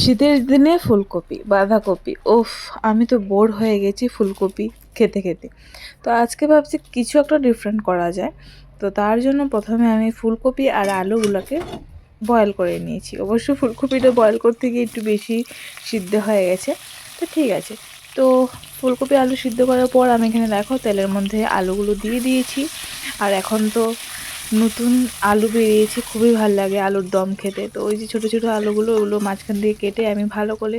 শীতের দিনে ফুলকপি, বাঁধাকপি ওফ আমি তো বোর হয়ে গেছি ফুলকপি খেতে খেতে। তো আজকে ভাবছি কিছু একটা ডিফারেন্ট করা যায়। তো তার জন্য প্রথমে আমি ফুলকপি আর আলুগুলোকে বয়েল করে নিয়েছি। অবশ্য ফুলকপিটা বয়েল করতে গিয়ে একটু বেশি সিদ্ধ হয়ে গেছে। তো ঠিক আছে। তো ফুলকপি আলু সিদ্ধ করার পর আমি এখানে দেখো তেলের মধ্যে আলুগুলো দিয়ে দিয়েছি। আর এখন তো নতুন আলু বেরিয়েছে, খুবই ভালো লাগে আলুর দম খেতে। তো ওই যে ছোটো ছোটো আলুগুলো, ওগুলো মাঝখান দিয়ে কেটে আমি ভালো করে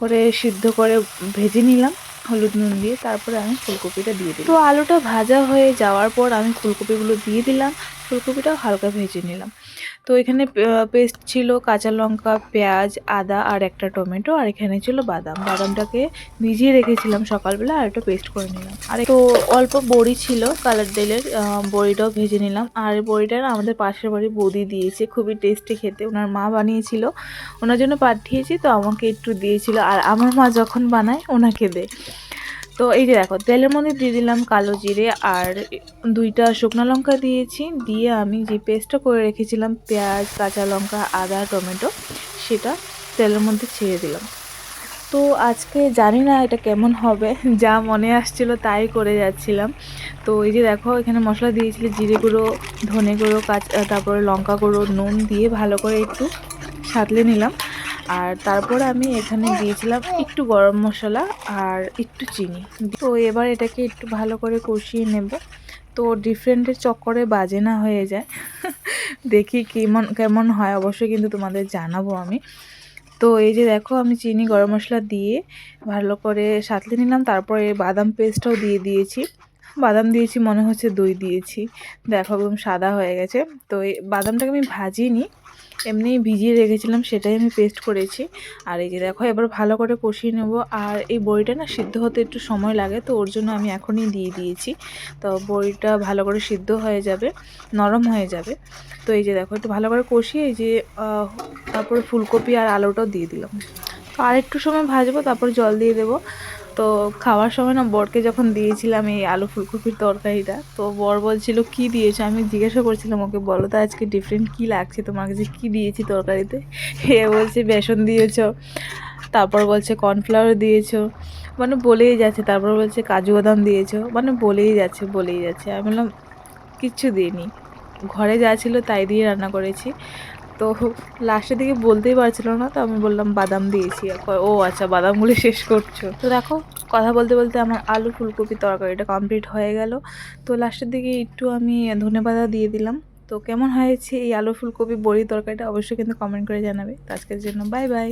করে সিদ্ধ করে ভেজে নিলাম হলুদ নুন দিয়ে। তারপরে আমি ফুলকপিটা দিয়ে দিই তো আলুটা ভাজা হয়ে যাওয়ার পর আমি ফুলকপিগুলো দিয়ে দিলাম। ফুলকপিটাও হালকা ভেজে নিলাম। তো এখানে পেস্ট ছিল কাঁচা লঙ্কা, পেঁয়াজ, আদা আর একটা টমেটো, আর এখানে ছিল বাদাম। বাদামটাকে ভিজিয়ে রেখেছিলাম সকালবেলা আর একটা পেস্ট করে নিলাম। আর তো অল্প বড়ি ছিল, কালার ডেলের বড়িটাও ভেজে নিলাম। আর বড়িটা আমাদের পাশের বাড়ি বৌদি দিয়েছে, খুবই টেস্টি খেতে। ওনার মা বানিয়েছিল, ওনার জন্য পাঠিয়েছি, তো আমাকে একটু দিয়েছিল। আর আমার মা যখন বানায়, ওনাকে দেয়। তো এই যে দেখো, তেলের মধ্যে দিয়ে দিলাম কালো জিরে আর দুইটা শুকনো লঙ্কা দিয়েছি। দিয়ে আমি যে পেস্টটা করে রেখেছিলাম, পেঁয়াজ, কাঁচা লঙ্কা, আদা, টমেটো, সেটা তেলের মধ্যে ছেড়ে দিলাম। তো আজকে জানি না এটা কেমন হবে, যা মনে আসছিল তাই করে যাচ্ছিলাম। তো এই যে দেখো, এখানে মশলা দিয়েছিল জিরে গুঁড়ো, ধনে গুঁড়ো, কাঁচা, তারপরে লঙ্কা গুঁড়ো, নুন দিয়ে ভালো করে একটু সাঁতলে নিলাম। আর তারপরে আমি এখানে দিয়েছিলাম একটু গরম মশলা আর একটু চিনি। তো এবার এটাকে একটু ভালো করে কষিয়ে নেব। তো ডিফারেন্টের চক্করে বাজে না হয়ে যায়। দেখি কেমন কেমন হয়। অবশ্যই কিন্তু তোমাদের জানাব আমি। তো এই যে দেখো, আমি চিনি, গরম মশলা দিয়ে ভালো করে সাঁতলে নিলাম। তারপরে বাদাম পেস্টটাও দিয়ে দিয়েছি। বাদাম দিয়েছি, মনে হচ্ছে দই দিয়েছি। দেখো একদম সাদা হয়ে গেছে। তো এই বাদামটাকে আমি ভাজিনি এমনি ভিজিয়ে রেখেছিলাম, সেটাই আমি পেস্ট করেছি। আর এই যে দেখো, এবার ভালো করে কষিয়ে নেব। আর এই বড়িটা না সিদ্ধ হতে একটু সময় লাগে, তো ওর জন্য আমি এখনই দিয়ে দিয়েছি। তো বড়িটা ভালো করে সিদ্ধ হয়ে যাবে, নরম হয়ে যাবে। তো এই যে দেখো, একটু ভালো করে কষিয়ে এই যে তারপরে ফুলকপি আর আলুটাও দিয়ে দিলাম। আর একটু সময় ভাজবো, তারপর জল দিয়ে দেবো। তো খাওয়ার সময় না বরকে যখন দিয়েছিলাম এই আলু ফুলকপির তরকারিটা, তো বর বলছিল, কি দিয়েছ? আমি জিজ্ঞাসা করছিলাম ওকে, বলো তো আজকে ডিফারেন্ট কী লাগছে তোমার কাছে কী দিয়েছি তরকারিতে? হে বলছে, বেসন দিয়েছ, তারপর বলছে কর্নফ্লাওয়ার দিয়েছ মানে বলেই যাচ্ছে, তারপর বলছে কাজু বাদাম দিয়েছ মানে বলেই যাচ্ছে বলেই যাচ্ছে। আমি বললাম, কিচ্ছু দিইনি, ঘরে যা ছিল তাই দিয়ে রান্না করেছি। তো লাস্টের দিকে বলতেই পারছিল না, তো আমি বললাম বাদাম দিয়েছি। ও আচ্ছা বাদামগুলো শেষ করছ। তো দেখো, কথা বলতে বলতে আমার আলু ফুলকপি তরকারিটা কমপ্লিট হয়ে গেল। তো লাস্টের দিকে একটু আমি ধনে পাতা দিয়ে দিলাম। তো কেমন হয়েছে এই আলু ফুলকপি বড়ি তরকারিটা অবশ্যই কিন্তু কমেন্ট করে জানাবে। আজকের জন্য বাই বাই